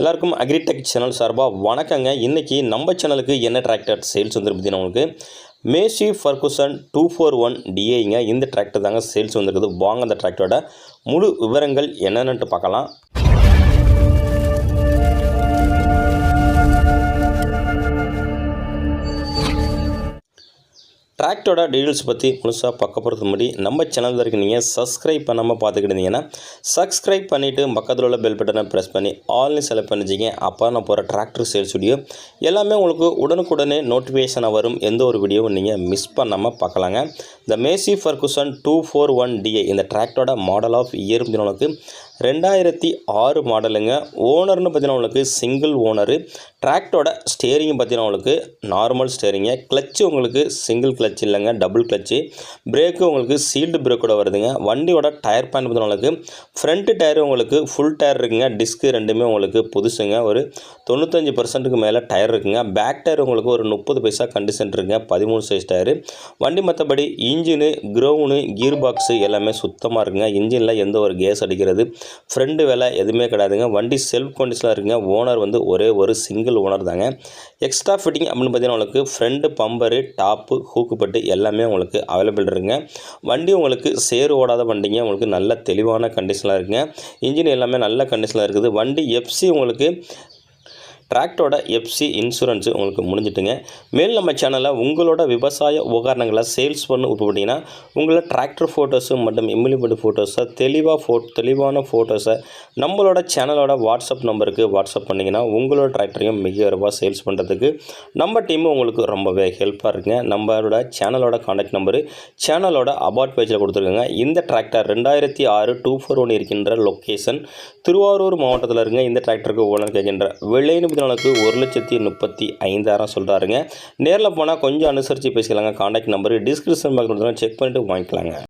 எல்லாருக்கும் agritech channel சார்பாக வணக்கங்க. இன்றைக்கி நம்ம சேனலுக்கு என்ன டிராக்டர் சேல்ஸ் வந்து பார்த்தீங்கன்னா உங்களுக்கு Massey Ferguson two four one டிஏங்க இந்த டிராக்டர் தாங்க சேல்ஸ் வந்திருக்குது வாங்க அந்த டிராக்டரோட முழு விவரங்கள் என்னென்னட்டு பார்க்கலாம். டிராக்டரோட டீட்டெயில்ஸ் பற்றி முழுசாக பார்க்க போகிறது முன்னாடி நம்ம சேனலில் இருக்க நீங்கள் சப்ஸ்கிரைப் பண்ணாமல் பார்த்துக்கிட்டு இருந்தீங்கன்னா சப்ஸ்கிரைப் பண்ணிவிட்டு பக்கத்தில் உள்ள பெல் பட்டனை ப்ரெஸ் பண்ணி ஆல்னு செலக்ட் பண்ணிச்சிங்க அப்போ நான் போகிற டிராக்டர் சேல்ஸ் வீடியோ எல்லாமே உங்களுக்கு உடனுக்குடனே நோட்டிஃபிகேஷனாக வரும். எந்த ஒரு வீடியோவும் நீங்கள் மிஸ் பண்ணாமல் பார்க்கலாங்க. இந்த Massey Ferguson two four one DA இந்த டிராக்டரோட மாடல் ஆஃப் இயர் உங்களுக்கு ரெண்டாயிரத்தி ஆறு மாடலுங்க ஓனர்னு பார்த்தீங்கன்னா உங்களுக்கு சிங்கிள் ஓனரு டிராக்டரோட ஸ்டேரிங் பார்த்தீங்கன்னா உங்களுக்கு நார்மல் ஸ்டேரிங்க கிளச்சு உங்களுக்கு சிங்கிள் கிளச் இல்லைங்க டபுள் கிளச்சு பிரேக்கு உங்களுக்கு சீல்டு பிரேக்கோட வருதுங்க. வண்டியோட டயர் பேண்ட் பார்த்தீங்கன்னா உங்களுக்கு ஃப்ரண்ட் டயர் உங்களுக்கு ஃபுல் டயர் இருக்குங்க. டிஸ்க்கு ரெண்டுமே உங்களுக்கு புதுசுங்க. ஒரு தொண்ணூத்தஞ்சு பர்சன்ட்டுக்கு மேலே டயர் இருக்குங்க. பேக் டயர் உங்களுக்கு ஒரு முப்பது பைசா கண்டிஷன் இருக்குங்க. பதிமூணு சைஸ் டயரு வண்டி மற்றபடி இன்ஜினு க்ரௌனு கீர் பாக்ஸு எல்லாமே சுத்தமாக இருக்குங்க. இன்ஜினில் எந்த ஒரு கேஸ் அடிக்கிறது ஃப்ரெண்டு வேலை எதுவுமே கிடையாதுங்க. வண்டி செல்ஃப் கண்டிஷனில் இருக்குங்க. ஓனர் வந்து ஒரே ஒரு சிங்கிள் ஓனர் தாங்க. எக்ஸ்ட்ரா ஃபிட்டிங் அப்படின்னு பார்த்தீங்கன்னா உங்களுக்கு ஃப்ரண்ட் பம்பரு டாப்பு ஹூக்குப்பட்டு எல்லாமே உங்களுக்கு அவைலபிள் இருக்குங்க. வண்டி உங்களுக்கு சேர் ஓடாத வண்டிங்க உங்களுக்கு நல்ல தெளிவான கண்டிஷனில் இருக்குங்க. இன்ஜின் எல்லாமே நல்ல கண்டிஷனில் இருக்குது. வண்டி எஃப்சி உங்களுக்கு டிராக்டரோட எஃப்சி இன்சூரன்ஸு உங்களுக்கு முடிஞ்சிட்டுங்க. மேல் நம்ம சேனலில் உங்களோட விவசாய உபகரணங்களை சேல்ஸ் பண்ண விருப்பப்பட்டீங்கன்னா உங்களோட டிராக்டர் ஃபோட்டோஸு மற்றும் இம்ப்ளிமெண்ட் ஃபோட்டோஸை தெளிவாக ஃபோ தெளிவான ஃபோட்டோஸை நம்மளோட சேனலோட வாட்ஸ்அப் நம்பருக்கு வாட்ஸ்அப் பண்ணிங்கன்னா உங்களோட டிராக்டரையும் மிக விரைவாக சேல்ஸ் பண்ணுறதுக்கு நம்ம டீமும் உங்களுக்கு ரொம்பவே ஹெல்ப்பாக இருக்குங்க. நம்மளோட சேனலோட காண்டாக்ட் நம்பரு சேனலோட அபார்ட் பேஜில் கொடுத்துருக்காங்க. இந்த டிராக்டர் ரெண்டாயிரத்தி ஆறு டூ ஃபோர் ஒன் இருக்கின்ற லொக்கேஷன் திருவாரூர் மாவட்டத்தில் இருங்க இந்த டிராக்டருக்கு ஓனர் கேட்கின்ற வெள்ளைன்னு நாளுக்கு ஒரு லட்சத்தி முப்பத்தி ஐந்தாயிரம் சொல்கிறாருங்க நேரில் போனால் கொஞ்சம் அனுசரித்து பேசிக்கலாங்க. Contact number description box check பண்ணிவிட்டு வாங்கிக்கலாங்க.